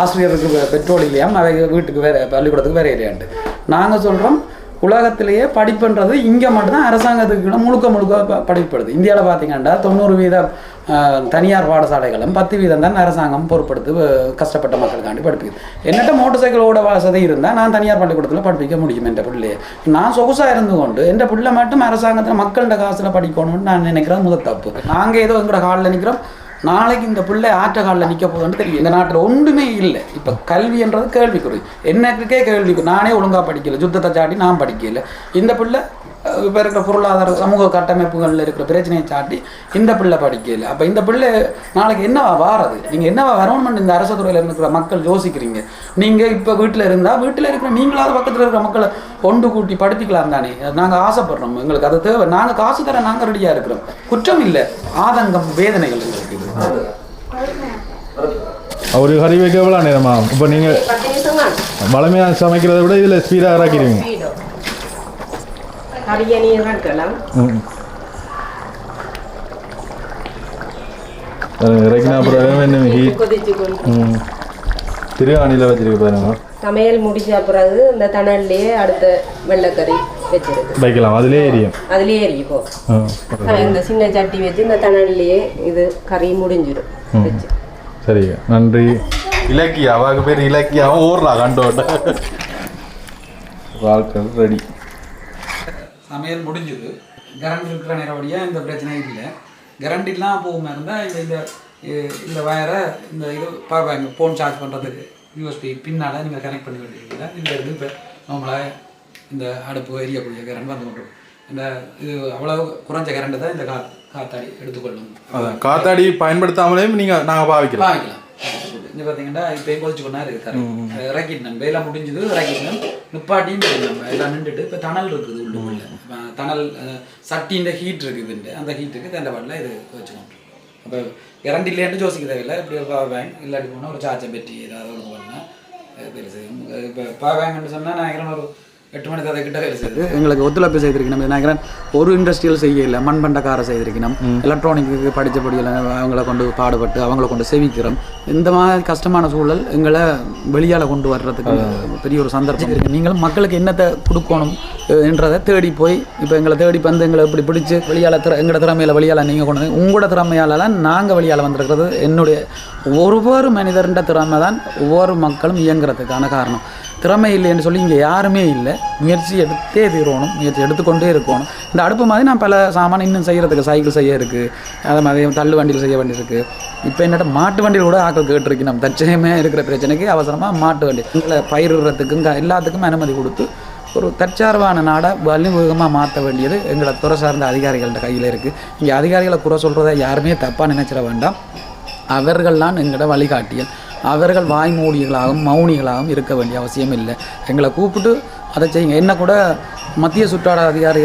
ஆசிரியருக்கு பெட்ரோல் இல்லையாம் அவை வீட்டுக்கு வேற பள்ளிக்கூடத்துக்கு வேற இல்லையான்ட்டு. நாங்கள் சொல்கிறோம் உலகத்திலேயே படிப்புன்றது இங்கே மட்டும்தான் அரசாங்கத்துக்கு முழுக்க முழுக்க படிப்படுது இந்தியாவில் பார்த்தீங்கன்னா தொண்ணூறு வீதம் தனியார் பாடசாலைகளும் பத்து வீதம் தான் அரசாங்கம் பொறுப்படுத்து கஷ்டப்பட்ட மக்களுக்காண்டி படிப்பிக்குது. என்னட்ட மோட்டர் சைக்கிள் ஓட வசதி இருந்தால் நான் தனியார் பள்ளிக்கூடத்தில் படிப்பிக்க முடியும் என் பிள்ளையை நான் சொகுசாக இருந்து கொண்டு என் பிள்ளை மட்டும் அரசாங்கத்தில் மக்கள்கிட்ட காசில் படிக்கணும்னு நான் நினைக்கிறேன் முதல் தப்பு. நாங்கள் ஏதோ எங்களோட காலில் நிற்கிறோம் நாளைக்கு இந்த பிள்ளை ஆற்ற காலில் நிற்க போகுதுன்னு தெரியும். இந்த நாட்டில் ஒன்றுமே இல்லை. இப்போ கல்வின்றது கேள்விக்குறி. என்னக்கே கேள்விக்கு நானே ஒழுங்காக படிக்கல. யுத்தத்தை சாட்டி நான் படிக்கல. இந்த பிள்ளை இப்போ இருக்கிற பொருளாதார சமூக கட்டமைப்புகளில் இருக்கிற பிரச்சனையை சாட்டி இந்த பிள்ளை படிக்கல. அப்போ இந்த பிள்ளை நாளைக்கு என்னவா வாரது? நீங்கள் என்னவா வரணும்னு இந்த அரசு துறையில் இருக்கிற மக்கள் யோசிக்கிறீங்க? நீங்கள் இப்போ வீட்டில் இருந்தால் வீட்டில் இருக்கிற நீங்களாவது பக்கத்தில் இருக்கிற மக்களை கொண்டு கூட்டி படிப்பிக்கலாம் தானே? நாங்கள் ஆசைப்படுறோம். எங்களுக்கு அது தேவை. நாங்கள் காசு தர நாங்கள் ரெடியாக இருக்கிறோம். குற்றம் இல்லை. ஆதங்கம் வேதனைகள் எங்களுக்கு இது ஒரு கறி வைக்க எவ்வளோ நேரமா இப்போ நீங்கள் வளமையாக சமைக்கிறத விட இதில் ஸ்பீடாக இறக்கிறீங்க வீடோ கறியை நீர் கட்டலாம் ம் இறக்கினா அப்புறம் என்ன ஹீட் திருவாணியில் வச்சிருக்க பாருங்க சமையல் முடிச்ச பிறகு இந்த தணல்லையே அடுத்த வெள்ளைக்கறி வச்சிருக்கு வைக்கலாம் அதிலே எரியும் அதுலயே எரியும் போ ஆ இந்த சின்ன சட்டி வச்சு இந்த தணல்லையே இது கறி முடிஞ்சிடும் சரி நன்றி இலக்கியா அவாக்கு பேர் இலக்கியாவும் ஊர்லா கண்டோட்ட வாழ்க்கை ரெடி சமையல் முடிஞ்சுது. கரண்ட் இருக்கிற நேரப்படியாக இந்த பிரச்சனை இல்லை. கரண்ட் இல்லாமல் போகாமல் இருந்தால் இந்த இந்த இந்த வயரை இந்த இது பவர் பேங்க் ஃபோன் சார்ஜ் பண்ணுறதுக்கு யூஎஸ்பி பின்னால் நீங்கள் கனெக்ட் பண்ணி வேண்டியிருக்கீங்க இந்த இது இப்போ நம்மளாக இந்த அடுப்பு எரியக்கூடிய கரண்ட் வந்து கொண்டு இந்த இது அவ்வளவு குறைஞ்ச கரண்ட் தான் இந்த கா காத்தாடி எடுத்துக்கொள்ளும். காத்தாடி பயன்படுத்தாமலே நீங்கள் நாங்கள் பாவிக்கலாம். பாவிக்கலாம். இங்கே பார்த்தீங்கன்னா இப்போ கொதிச்சு கொண்டா இருக்கு தரை இறக்கிட்டு நம்ம எல்லாம் முடிஞ்சது இறக்கிட்டு நிப்பாட்டியும் நம்ம. எல்லாம் நின்றுட்டு இப்போ தணல் இருக்குது உள்ளுக்குள்ள. தணல் சட்டின்ற ஹீட் இருக்குதுண்டு அந்த ஹீட்டுக்கு தண்டை பாட்டில் இது வச்சுக்கணும். அப்போ கரண்ட் இல்லைன்னு யோசிக்க தேவையில்லை. இப்படி ஒரு பவர் பேங்க் இல்லாட்டி போனால் ஒரு சார்ஜர் பெட்டி ஏதாவது ஒன்று பண்ணால் செய்யும் இப்போ பவர் பேங்க்னு சொன்னால் நான் ஒரு எட்டு மணி ததை கிட்ட வேலை செய்யுது எங்களுக்கு ஒத்துழைப்பு செய்திருக்கணும். நினைக்கிறேன் ஒரு இண்டஸ்ட்ரியல் செய்யல மண்பண்டக்கார செய்திருக்கணும். எலக்ட்ரானிக்கு படித்தபடியில் அவங்கள கொண்டு பாடுபட்டு அவங்கள கொண்டு சேவிக்கிறோம். இந்த மாதிரி கஷ்டமான சூழல் எங்களை வெளியால் கொண்டு வர்றதுக்கு பெரிய ஒரு சந்தர்ப்பம் இருக்கு. நீங்களும் மக்களுக்கு என்னத்தை கொடுக்கணும் என்றதை தேடி போய் இப்போ எங்களை தேடி வந்து எங்களை இப்படி பிடிச்சி வெளியால் திற எங்களோட திறமையில வெளியால் நீங்கள் கொண்டு வந்து உங்களோட திறமையாலலாம் நாங்கள் வெளியால் வந்திருக்கிறது. என்னுடைய ஒவ்வொரு மனிதர்ன்ற திறமை தான் ஒவ்வொரு மக்களும் இயங்குறதுக்கான காரணம். திறமை இல்லைன்னு சொல்லி இங்கே யாருமே இல்லை. முயற்சி எடுத்தே தீரணும் முயற்சி எடுத்துக்கொண்டே இருக்கணும். இந்த அடுப்பு மாதிரி நான் பல சாமான் இன்னும் செய்கிறதுக்கு சைக்கிள் செய்ய இருக்குது அதே மாதிரி தள்ளு வண்டியில் செய்ய வேண்டியிருக்கு இப்போ என்னட்ட மாட்டு வண்டியில் கூட ஆக்கள் கேட்டிருக்கு. நம்ம தற்சயமே இருக்கிற பிரச்சனைக்கு அவசரமாக மாட்டு வண்டி எங்களை பயிரிடுறதுக்கும் க- எல்லாத்துக்கும் அனுமதி கொடுத்து ஒரு தற்சார்பான நாடை வலிவேகமாக மாற்ற வேண்டியது எங்களை துறை சார்ந்த அதிகாரிகள்கிட்ட கையில் இருக்குது இங்கே அதிகாரிகளை குறை சொல்கிறத யாருமே தப்பாக நினைச்சிட வேண்டாம். அவர்கள்தான் எங்களோட வழிகாட்டியல் அவர்கள் வாய்மூடிகளாகவும் மௌனிகளாகவும் இருக்க வேண்டிய அவசியம் இல்லை எங்களை கூப்பிட்டு அதை செய்யுங்க. என்ன கூட மத்திய சுற்றாட அதிகாரி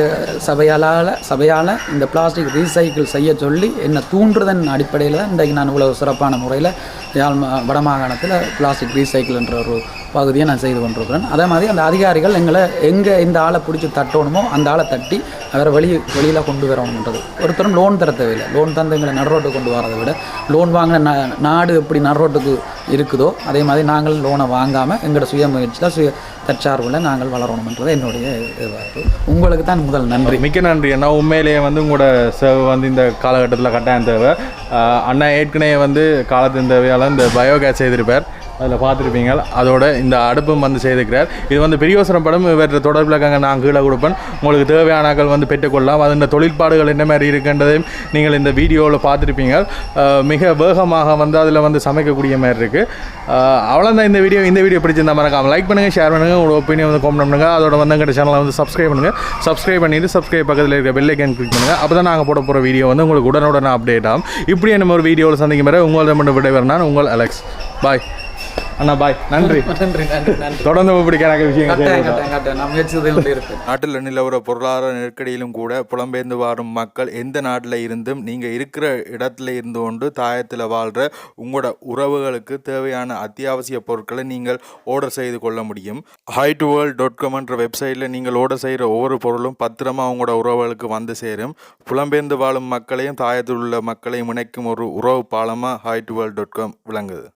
சபையால் சபையால் இந்த பிளாஸ்டிக் ரீசைக்கிள் செய்ய சொல்லி என்னை தூண்டுறதன் அடிப்படையில் தான் இன்றைக்கு நான் இவ்வளவு சிறப்பான முறையில் யாழ் வடமாகாணத்தில் பிளாஸ்டிக் ரீசைக்கிள் என்ற ஒரு பகுதியை நான் செய்து கொண்டிருக்கிறேன். அதே மாதிரி அந்த அதிகாரிகள் எங்களை எங்கே இந்த ஆளை பிடிச்சி தட்டணுமோ அந்த ஆளை தட்டி அவரை வெளி வெளியில் கொண்டு வரணுன்றது ஒருத்தரும் லோன் தர தேவையில்லை. லோன் தந்து எங்களை நடுரோட்டுக்கு கொண்டு வரதை விட லோன் வாங்கின நா நாடு எப்படி நடுரோட்டுக்கு இருக்குதோ அதே மாதிரி நாங்கள் லோனை வாங்காமல் எங்களோட சுய முயற்சியில் சுய தற்சார்பில் நாங்கள் வளரணுன்றது என்னுடைய எதிர்பார்ப்பு உங்களுக்கு தான் முதல் நன்றி. மிக்க நன்றி அண்ணா. உண்மையிலேயே வந்து உங்களோட சேவை வந்து இந்த காலகட்டத்தில் கட்டாயம் தேவை. அண்ணா ஏற்கனவே வந்து காலத்தின் தேவையால் இந்த பயோகேஸ் செய்திருப்பார். அதில் பார்த்துருப்பீங்க. அதோட இந்த அடுப்பும் வந்து செய்திருக்கிறார். இது வந்து பெரியோசரம் படம். இவற்றை தொடர்பில் நான் கீழே கொடுப்பேன். உங்களுக்கு தேவையானாக்கள் வந்து பெற்றுக்கொள்ளலாம். அது இந்த தொழிற்பாடுகள் என்ன மாதிரி இருக்குன்றதையும் நீங்கள் இந்த வீடியோவில் பார்த்துருப்பீங்க. மிக வேகமாக வந்து அதில் வந்து சமைக்கக்கூடிய மாதிரி இருக்குது அவ்வளோதான் இந்த வீடியோ. இந்த வீடியோ பிடிச்சிருந்தா மறக்காம லைக் பண்ணுங்கள் ஷேர் பண்ணுங்கள் உங்களோட ஒப்பீனியன் வந்து கமெண்ட் பண்ணுங்கள் அதோட வந்து எங்கள் சேனலை வந்து சப்ஸ்கிரைப் பண்ணுங்கள் சப்ஸ்கிரைப் பண்ணிட்டு சப்ஸ்கிரைப் பக்கத்தில் இருக்க பெல் ஐக்கன் கிளிக் பண்ணுங்கள் அப்போ தான் நாங்கள் போட போகிற வீடியோ வந்து உங்களுக்கு உடனுடன் அப்டேட் ஆகும். இப்படி நம்ம ஒரு வீடியோவில் சந்திக்கும் வரை உங்களோட மட்டும் விடைபெற நான் உங்கள் அலெக்ஸ். பாய் அண்ணா பாய் நன்றி. நன்றி நன்றி நன்றி. தொடர்ந்து பிடிக்கிறாங்க விஷயம் நாட்டில் நிலவர பொருளாதார நெருக்கடியிலும் கூட புலம்பெயர்ந்து வாரும் மக்கள் எந்த நாட்டில் இருந்தும் நீங்கள் இருக்கிற இடத்துல இருந்து கொண்டு தாயத்தில் வாழ்கிற உங்களோட உறவுகளுக்கு தேவையான அத்தியாவசிய பொருட்களை நீங்கள் ஆர்டர் செய்து கொள்ள முடியும். ஹை டு வேர்ல்ட் டாட் காம்ன்ற வெப்சைட்டில் நீங்கள் ஆர்டர் செய்கிற ஒவ்வொரு பொருளும் பத்திரமா உங்களோட உறவுகளுக்கு வந்து சேரும். புலம்பெயர்ந்து வாழும் மக்களையும் தாயத்தில் உள்ள மக்களையும் இணைக்கும் ஒரு உறவு பாலமாக hi to world dot com விளங்குது.